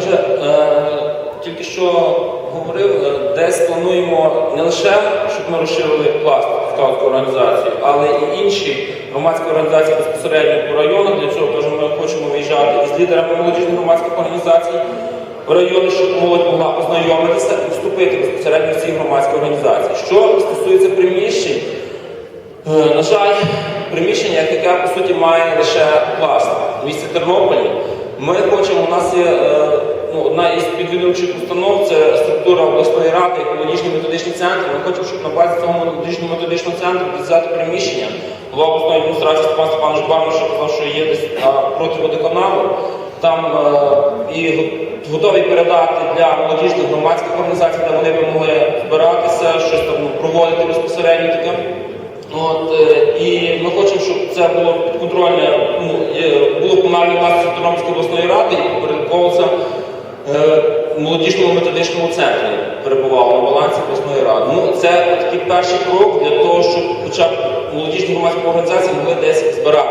Вже, е, тільки що говорив, е, десь плануємо не лише, щоб ми розширили пласт скаутської організації, але і інші громадські організації безпосередньо по району. Для цього теж ми хочемо виїжджати із лідерами молодіжних громадських організацій в райони, щоб молодь могла познайомитися і вступити безпосередньо в ці громадські організації. Що стосується приміщень, Е, На жаль, приміщення як таке, по суті, має лише пласт. В місті Тернополі ми хочемо, у нас є ну, одна із підвідомчих установ, це структура обласної ради, екологічний методичний центр. Ми хочемо, щоб на базі цього екологічного методичного центру взяти приміщення. Голова обласної адміністрації Степан Степанович Бармаш казав, що є десь проти водоканалу. Там е, і готові передати для молодіжних громадських організацій, де вони би могли збиратися, щось там проводити безпосередньо таке. От, е, і ми хочемо, щоб це було підконтрольне, ну, є- було комунальною власністю Тернопільської обласної ради і підпорядковувалося е, молодіжному методичному центрі перебувало на балансі обласної ради. Ну, це такий перший крок для того, щоб хоча б молодіжні громадські організації могли десь збиратися.